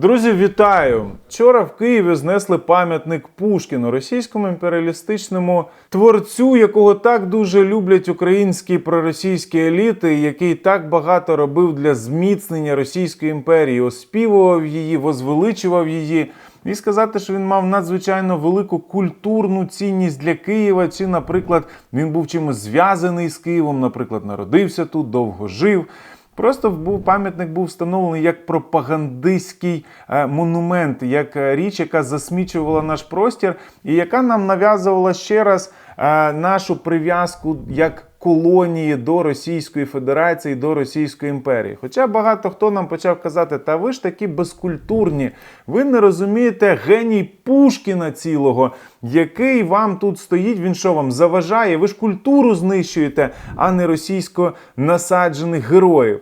Друзі, вітаю! Вчора в Києві знесли пам'ятник Пушкіну, російському імперіалістичному творцю, якого так дуже люблять українські проросійські еліти, який так багато робив для зміцнення Російської імперії, оспівував її, возвеличував її. І сказати, що він мав надзвичайно велику культурну цінність для Києва, чи, наприклад, він був чимось зв'язаний з Києвом, наприклад, народився тут, довго жив. Просто був пам'ятник був встановлений як пропагандистський е, монумент, як е, річ, яка засмічувала наш простір, і яка нам нав'язувала ще раз е, нашу прив'язку як колонії до Російської Федерації, до Російської імперії. Хоча багато хто нам почав казати, та ви ж такі безкультурні, ви не розумієте геній Пушкіна цілого, який вам тут стоїть, він що вам заважає? Ви ж культуру знищуєте, а не російсько насаджених героїв.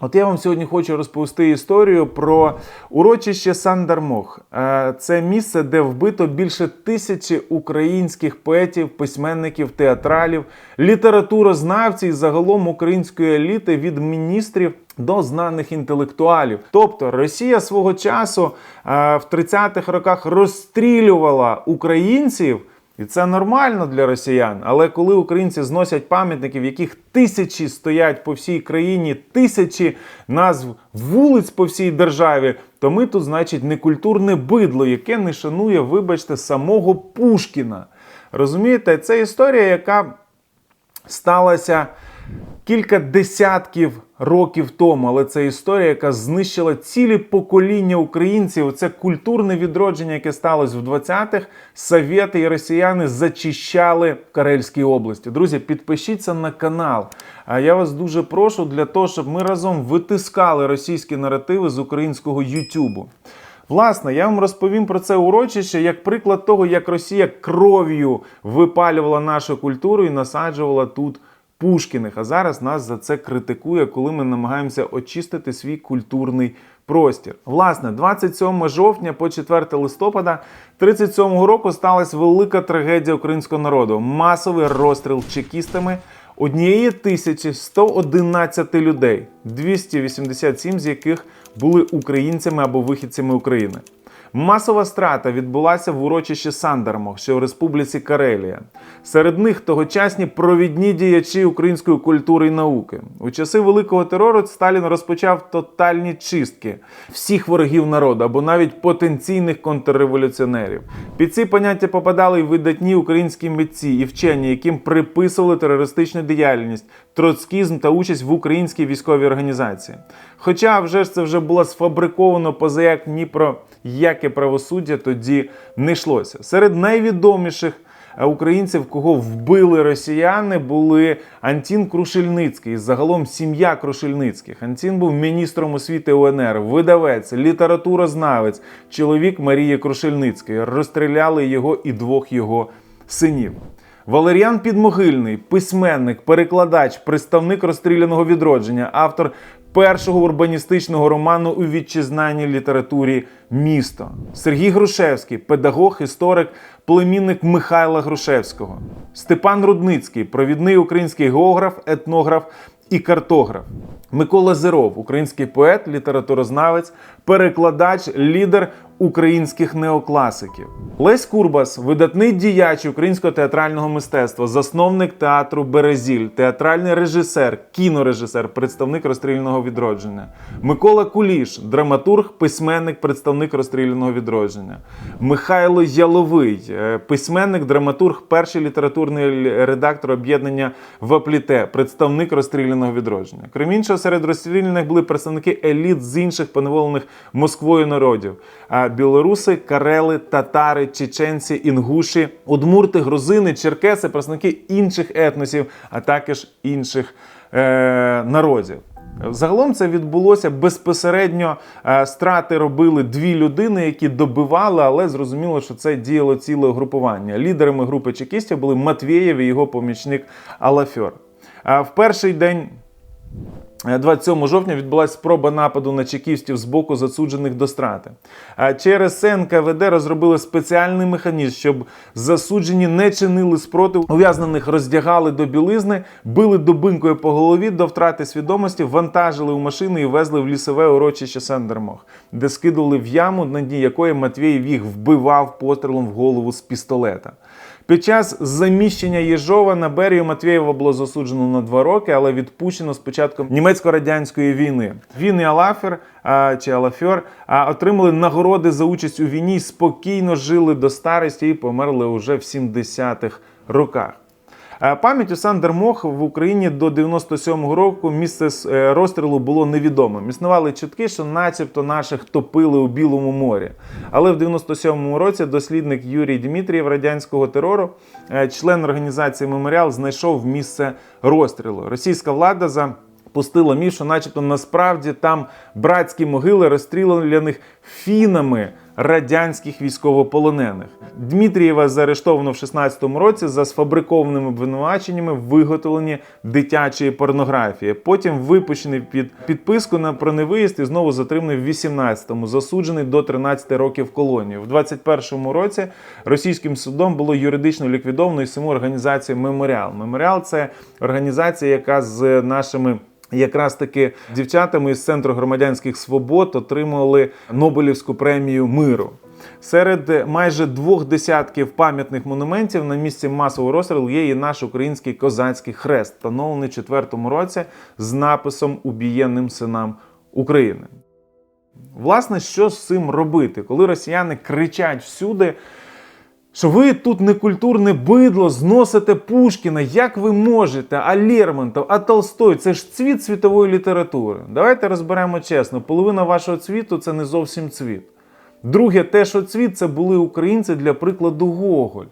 От я вам сьогодні хочу розповісти історію про урочище Сандармох. Е, Це місце, де вбито більше тисячі українських поетів, письменників, театралів, літературознавців і загалом української еліти від міністрів до знаних інтелектуалів. Тобто Росія свого часу е, в 30-х роках розстрілювала українців. І це нормально для росіян. Але коли українці зносять пам'ятники, в яких тисячі стоять по всій країні, тисячі назв вулиць по всій державі, то ми тут, значить, некультурне бидло, яке не шанує, вибачте, самого Пушкіна. Розумієте, це історія, яка сталася кілька десятків років тому, але це історія, яка знищила цілі покоління українців. Це культурне відродження, яке сталося в 20-х. Совєти і росіяни зачищали Карельській області. Друзі, підпишіться на канал. А я вас дуже прошу для того, щоб ми разом витискали російські наративи з українського Ютубу. Власне, я вам розповім про це урочище як приклад того, як Росія кров'ю випалювала нашу культуру і насаджувала тут Пушкіних. А зараз нас за це критикує, коли ми намагаємося очистити свій культурний простір. Власне, 27 жовтня по 4 листопада 37 року сталася велика трагедія українського народу. Масовий розстріл чекістами однієї тисячі 111 людей, 287 з яких були українцями або вихідцями України. Масова страта відбулася в урочищі Сандармох, що в Республіці Карелія. Серед них тогочасні провідні діячі української культури і науки. У часи великого терору Сталін розпочав тотальні чистки всіх ворогів народу або навіть потенційних контрреволюціонерів. Під ці поняття попадали й видатні українські митці і вчені, яким приписували терористичну діяльність, троцкізм та участь в українській військовій організації. Хоча вже ж це вже було сфабриковано позаяк ні про яке правосуддя тоді не йшлося. Серед найвідоміших е, українців, кого вбили росіяни, були Антін Крушельницький, загалом сім'я Крушельницьких. Антін був міністром освіти УНР, видавець, літературознавець, чоловік Марії Крушельницької. Розстріляли його і двох його синів. Валеріан Підмогильний, письменник, перекладач, представник розстріляного відродження, автор першого урбаністичного роману у вітчизнаній літературі Місто. Сергій Грушевський, педагог, історик, племінник Михайла Грушевського. Степан Рудницький, провідний український географ, етнограф і картограф. Микола Зеров, український поет, літературознавець, перекладач, лідер українських неокласиків. Лесь Курбас, видатний діяч українського театрального мистецтва, засновник театру Березіль, театральний режисер, кінорежисер, представник розстріляного відродження. Микола Куліш, драматург, письменник, представник розстріляного відродження. Михайло Яловий, е, письменник, драматург, перший літературний редактор об'єднання Вапліте, представник розстріляного відродження. Крім іншого, серед розстріляних були представники еліт з інших поневолених Москвою народів: білоруси, карели, татари, чеченці, інгуші, удмурти, грузини, черкеси, представники інших етносів, а також інших е, народів. Загалом це відбулося безпосередньо. е, Страти робили дві людини, які добивали, але зрозуміло, що це діяло ціле угрупування. Лідерами групи чекістів були Матвєєв і його помічник Алафьор. В перший день 27 жовтня відбулася спроба нападу на чекістів з боку засуджених до страти. А Через НКВД розробили спеціальний механізм, щоб засуджені не чинили спротив. Ув'язнених роздягали до білизни, били дубинкою по голові до втрати свідомості, вантажили у машини і везли в лісове урочище Сандермох, де скидували в яму, на дні якої Матвєєв їх вбивав пострілом в голову з пістолета. Під час заміщення Єжова на Берію Матвєєва було засуджено на два роки, але відпущено з початком німецько-радянської війни. Він і Алафер а, чи Алафьор отримали нагороди за участь у війні, спокійно жили до старості і померли уже в 70-х роках. Е, Пам'ять у Сандермох в Україні до 97-го року місце е, розстрілу було невідомим. Існували чутки, що начебто наших топили у Білому морі. Але в 97-му році дослідник Юрій Дмитрієв радянського терору, е, член організації Меморіал, знайшов місце розстрілу. Російська влада за пустила міф, що начебто насправді там братські могили розстріляних фінами радянських військовополонених. Дмитрієва заарештовано в 16-му році за сфабрикованими обвинуваченнями в виготовленні дитячої порнографії. Потім випущений під підписку на про невиїзд і знову затриманий в 18-му, засуджений до 13 років в колонію. В 21-му році російським судом було юридично ліквідовано і саму організацію Меморіал. Меморіал це організація, яка з нашими Якраз таки дівчатами із центру громадянських свобод отримали Нобелівську премію миру. Серед майже двох десятків пам'ятних монументів на місці масового розстрілу є і наш український козацький хрест, встановлений четвертому році з написом Убієнним синам України. Власне, що з цим робити, коли росіяни кричать всюди, що ви тут некультурне бидло зносите Пушкіна, як ви можете, а Лермонтов, а Толстой, це ж цвіт світової літератури. Давайте розберемо чесно, половина вашого цвіту це не зовсім цвіт. Друге, те, що цвіт, це були українці для прикладу Гоголь,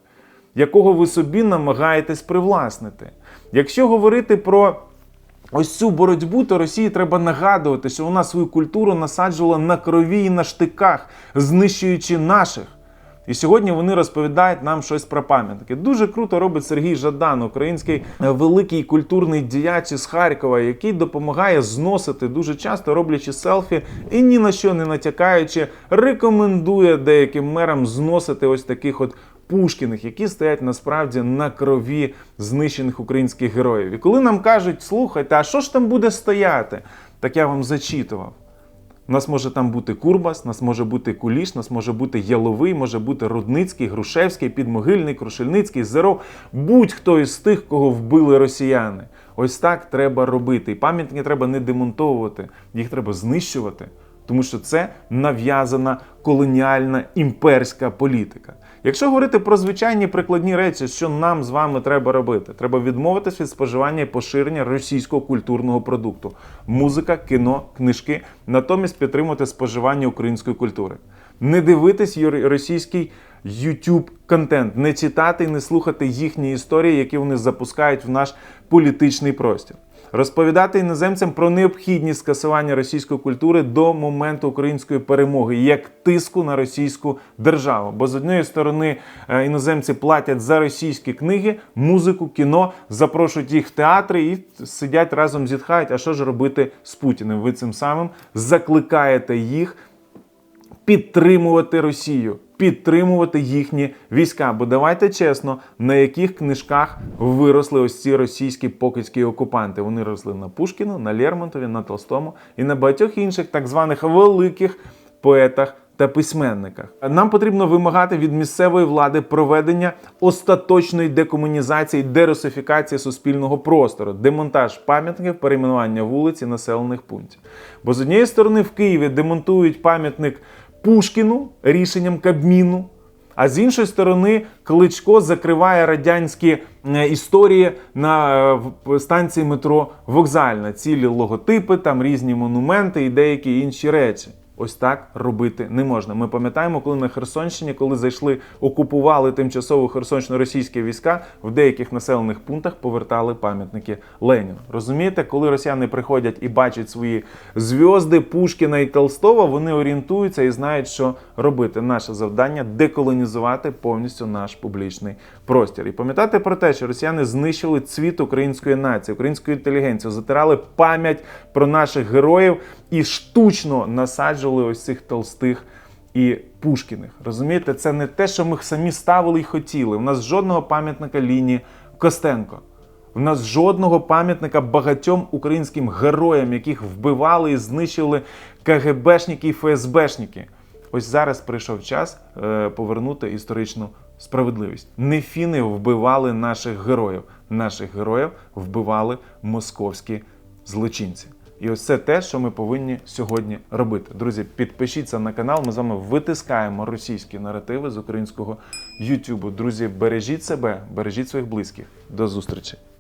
якого ви собі намагаєтесь привласнити. Якщо говорити про ось цю боротьбу, то Росії треба нагадувати, що вона свою культуру насаджувала на крові і на штиках, знищуючи наших. І сьогодні вони розповідають нам щось про пам'ятники. Дуже круто робить Сергій Жадан, український е, великий культурний діяч із Харкова, який допомагає зносити дуже часто, роблячи селфі і ні на що не натякаючи, рекомендує деяким мерам зносити ось таких от Пушкіних, які стоять насправді на крові знищених українських героїв. І коли нам кажуть, слухайте, а що ж там буде стояти? Так я вам зачитував. Нас може там бути Курбас, нас може бути Куліш, нас може бути Яловий, може бути Рудницький, Грушевський, Підмогильний, Крушельницький, Зеров. Будь-хто із тих, кого вбили росіяни. Ось так треба робити. І пам'ятники треба не демонтовувати, їх треба знищувати, тому що це нав'язана колоніальна імперська політика. Якщо говорити про звичайні прикладні речі, що нам з вами треба робити, треба відмовитись від споживання і поширення російського культурного продукту: музика, кіно, книжки, натомість підтримувати споживання української культури. Не дивитись російський YouTube контент, не читати і не слухати їхні історії, які вони запускають в наш політичний простір. Розповідати іноземцям про необхідність скасування російської культури до моменту української перемоги, як тиску на російську державу. Бо з однієї сторони е, іноземці платять за російські книги, музику, кіно, запрошують їх в театри і сидять разом зітхають. А що ж робити з Путіним? Ви цим самим закликаєте їх підтримувати Росію, підтримувати їхні війська. Бо давайте чесно, на яких книжках виросли ось ці російські покидькі окупанти. Вони росли на Пушкіну, на Лермонтові, на Толстому і на багатьох інших так званих великих поетах. Та письменниках нам потрібно вимагати від місцевої влади проведення остаточної декомунізації, дерусифікації суспільного простору, демонтаж пам'ятників, перейменування вулиць і населених пунктів. Бо з однієї сторони в Києві демонтують пам'ятник Пушкіну рішенням Кабміну. А з іншої сторони, Кличко закриває радянські е, історії на е, станції метро Вокзальна, цілі логотипи, там різні монументи і деякі інші речі. Ось так робити не можна. Ми пам'ятаємо, коли на Херсонщині, коли зайшли, окупували тимчасово Херсонщину російські війська, в деяких населених пунктах повертали пам'ятники Леніну. Розумієте, коли росіяни приходять і бачать свої зв'язди Пушкіна і Толстого, вони орієнтуються і знають, що робити. Наше завдання деколонізувати повністю наш публічний простір. І пам'ятати про те, що росіяни знищили цвіт української нації, української інтелігенції, затирали пам'ять про наших героїв і штучно насаджували ось цих толстих і Пушкіних. Розумієте, це не те, що ми самі ставили і хотіли. У нас жодного пам'ятника лінії Костенко. У нас жодного пам'ятника багатьом українським героям, яких вбивали і знищили КГБшники і ФСБшники. Ось зараз прийшов час е, повернути історичну справедливість. Не фіни вбивали наших героїв. Наших героїв вбивали московські злочинці. І ось це те, що ми повинні сьогодні робити. Друзі, підпишіться на канал. Ми з вами витискаємо російські наративи з українського Ютубу. Друзі, бережіть себе, бережіть своїх близьких. До зустрічі!